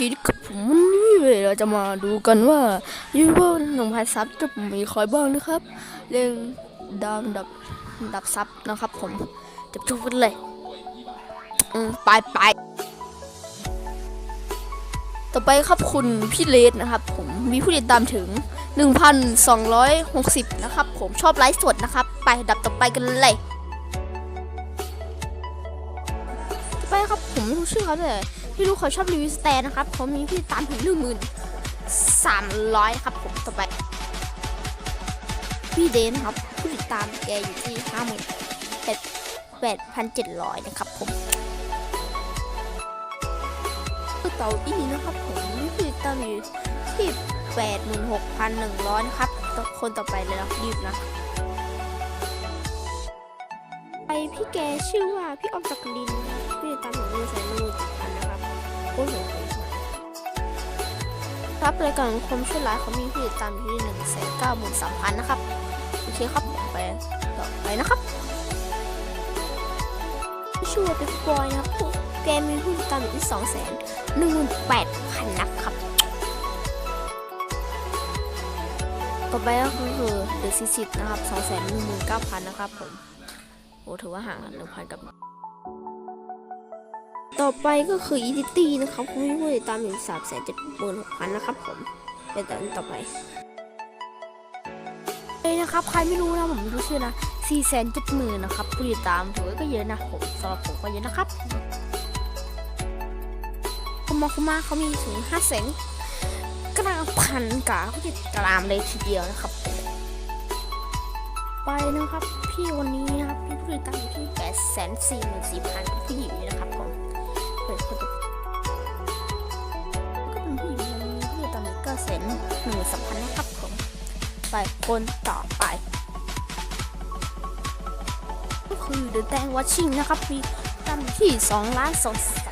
ชีวิตกับผมวันนี้เลยเราจะมาดูกันว่ายูทูบเบอร์หนึ่งพันซับจะมีใครบ้างนะครับ เรื่องดาวดับดับซับนะครับผมจะชูกันเลยอืมไปไปต่อไปครับคุณพี่เลดนะครับ ผมมีผู้ติดตามถึง 1,260 นะครับ ผมชอบไลฟ์สดนะครับ ไปดับต่อไปกันเลยต่อไปครับผมชื่อเขาเลย ที่รู้เขาชอบรีวิวสแตนนะครับเขามีผู้ติดตามถึงหนึ่งหมื่นสามร้อยครับผมต่อไป พี่เดนครับผู้ติดตามแกอยู่ที่ห้าหมื่นแปดแปดพันเจ็ดร้อยนะครับผมเต่าอี้นะครับผมมีผู้ติดตามอยู่ที่แปดหมื่นหกพันหนึ่งร้อยครับคนต่อไปเลยนะรีบนะไปพี่แกชื่อว่าพี่ออมจักรินพี่ติดตามของมือแสนมือจิตพันนะครับ โอ้โหรับรายการคมช่วยไลฟ์เขามีผู้ติดตามอยู่ที่หนึ่งแสนเก้าหมื่นสามพันนะครับ โอเคครับผมไปต่อไปนะครับชื่อว่าเป็นบอยนะครับผู้แกมีผู้ติดตามอยู่ที่สองแสนหนึ่งหมื่นแปดพันนะครับ ต่อไปก็คือเดอะซิซิตนะครับสองแสนหนึ่งหมื่นเก้าพันนะครับผม โอ้ถือว่าห่างกันหนึ่งพันกับ ต่อไปก็คืออีดิตี้นะครับคุณผู้ติดตามอยู่สามแสนเจ็ดหมื่นหกพันนะครับผมเป็นต่อต่อไปเอ้ยนะครับใครไม่รู้นะผมไม่รู้ชื่อนะสี่แสนเจ็ดหมื่นนะครับผู้ติดตามถือว่าก็เยอะนะผมสำหรับผมก็เยอะนะครับคุณมาคุมาเขามีถึงห้าแสนกระพันกับผู้ติดตามเลยทีเดียวนะครับ ไปนะครับ พี่วันนี้นะครับพี่ผู้ติดตามอยู่ที่แปดแสนสี่หมื่นสี่พันผู้หญิง อร์เซ็นต์หนึ่งสัพันนะครับผมไปคนต่อไป ก็คือเดอะแดงวอชิงนะครับมีตั้งที่2ล้าน2